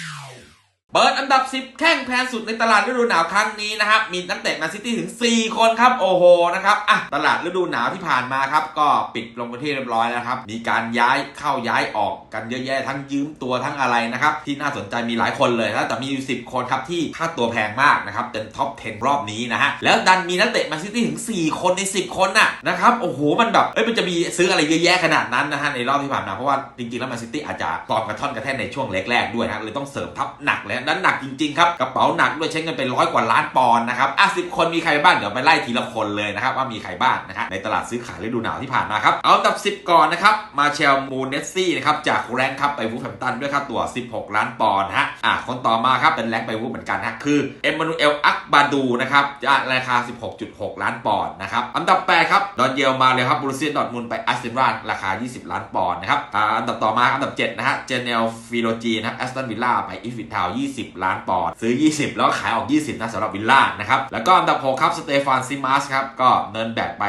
Wow. เปิดอันดับ 10 แข้งแพงสุดในตลาดฤดูหนาวครั้งนี้นะครับ มีนักเตะแมนซิตี้ถึง 4 คนครับ โอ้โหนะครับอะตลาดฤดูหนาวที่ผ่านมาครับ ก็ปิดลงไปนที่เรียบร้อยแล้วครับ มีการย้ายเข้าย้ายออกกันเยอะแยะทั้งยืมตัวทั้งอะไรนะครับ ที่น่าสนใจมีหลายคนเลยนะแต่มีอยู่10 คนครับที่ค่าตัวแพงมากนะครับเป็นท็อป 10 รอบนี้นะฮะแล้วดันมีนักเตะแมนซิตี้ถึง 4 คนใน 10 คนน่ะนะครับโอ้โหมันแบบเอ้ยมันจะมีซื้ออะไรเยอะแยะขนาดนั้นนะฮะในรอบที่ผ่านมาเพราะว่าจริงๆแล้วแมนซิตี้อาจจะตอนกระท่อนกระแท่นในช่วงแรกๆด้วยนะเลยต้องเสริมทัพหนักเลยนั้นหนักจริงๆครับกระเป๋าหนักด้วยใช้เงินไปร้อยกว่าล้านปอนด์นะครับอะสิคนมีใครบ้างเดี๋ยวไปไล่ทีละคนเลยนะครับว่ามีใครบ้างนะครับในตลาดซื้อขายฤดูหนาวที่ผ่านมาครับเอาอันดับ 10 ก่อนนะครับมาเชลมูเนสซี่นะครับจากแรงครับไปวูฟแฮมตันด้วยค่าตัว 16 ล้านปอนด์ฮะอะคนต่อมาครับเป็นแรงไปวูฟเหมือนกันฮะคือเอ็มมานูเอลอักบาดูนะครับจะราคา 16.6 ล้านปอนด์นะครับอันดับ8ครับดอนเยลมาเลยครับบรูเซียดอทมุนไปอาร์เซนอลราคา 20 ล้านปอนด์นะครับอ่าอันดับต่อมาอันดับ7นะฮะเจเนลฟิโลจีนะครับแอสตันวิลล่าไปอีฟิทาว20 ล้านปอนด์ซื้อ 20 แล้วขายออก 20นะสำหรับวิลล่านะครับแล้วก็อันดับ6ครับสเตฟานซิมัสครับก็เนินแบกไป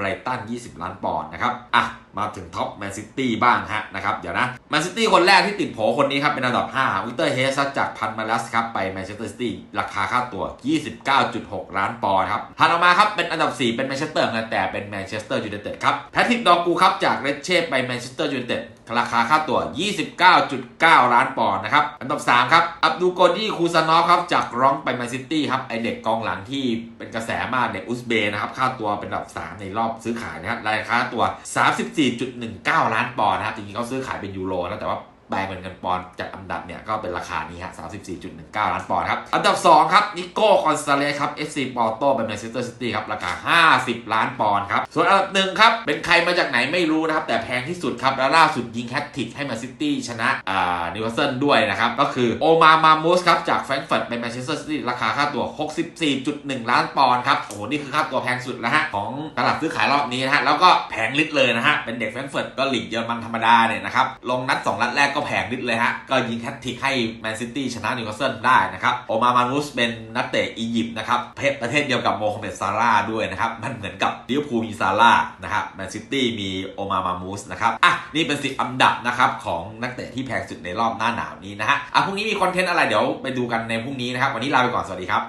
บรตัน 20 ล้านปอนด์นะครับ อะ มาถึงท็อปแมนซิตี้บ้างฮะนะครับ เดี๋ยวนะ แมนซิตี้คนแรกที่ติดโผคนนี้ครับ เป็นอันดับ5วิเตอร์เฮสจากพันมาลัสครับ ไปแมนเชสเตอร์ซิตี้ราคาค่าตัว 29.6 ล้านปอนด์ครับถัดออกมาครับ เป็นอันดับ 4 เป็นแมนเชสเตอร์นแต่เป็นแมนเชสเตอร์ยูไนเต็ดครับ แพทริกดอกูครับ จากเรดเช่ไปแมนเชสเตอร์ยูไนเต็ดราคาค่าตัว 29.9 ล้านปอนด์นะครับ อันดับ 3 ครับ อับดูโกดี้คูซานอฟครับ จากร้องไปแมนซิตี้ครับ ไอเด็กกองหลังที่เป็นกระแสมากเด็กอุซเบนะครับ ค่าตัวเป็นอันดับ 3 ในรอบซื้อขายนะครับราคาตัว 34.19 ล้านปอนด์นะครับจริงๆเขาซื้อขายเป็นยูโรนะแต่ว่า แปลงเป็นเงินปอนด์จากอันดับเนี่ยก็เป็นราคานี้ฮะ 34.19 ล้านปอนด์ครับ อันดับ 2 ครับ นิโก้คอนซาเลสครับ FC ปอร์โตเป็นแมนเชสเตอร์ซิตี้ครับ ราคา 50 ล้านปอนด์ครับ ส่วนอันดับหนึ่งครับ เป็นใครมาจากไหนไม่รู้นะครับ แต่แพงที่สุดครับ และล่าสุดยิงแฮตทริกให้แมนซิตี้ชนะอ่านิวคาสเซิลด้วยนะครับ ก็คือโอมามามูสครับจากแฟรงก์เฟิร์ตเป็นแมนเชสเตอร์ซิตี้ราคาค่าตัว 64.1 ล้านปอนด์ครับโอ้โหนี่คือค่าตัวแพงสุดแล้วฮะของตลาดซื้อขายรอบนี้นะฮะแล้วก็แพงลิดเลยนะฮะเป็นเด็กแฟรงก์เฟิร์ตก็หลีกเยอรมันธรรมดาเนี่ยนะครับลงนัด2นัดแรกก็แพงลิดเลยฮะ ก็ยิงแฮตทิกให้แมนซิตี้ชนะนิวคาสเซิลได้นะครับโอมามานูสเป็นนักเตะอียิปต์นะครับเพศประเทศเดียวกับโมฮัมเหม็ดซาร่าด้วยนะครับ มันเหมือนกับลิเวอร์พูลมีซาร่านะครับแมนซิตี้มีโอมามามูสนะครับ อะ นี่เป็นสิบอันดับนะครับของนักเตะที่แพงสุดในรอบหน้าหนาวนี้นะฮะ อะพรุ่งนี้มีคอนเทนต์อะไรเดี๋ยวไปดูกันในพรุ่งนี้นะครับ วันนี้ลาไปก่อนสวัสดีครับ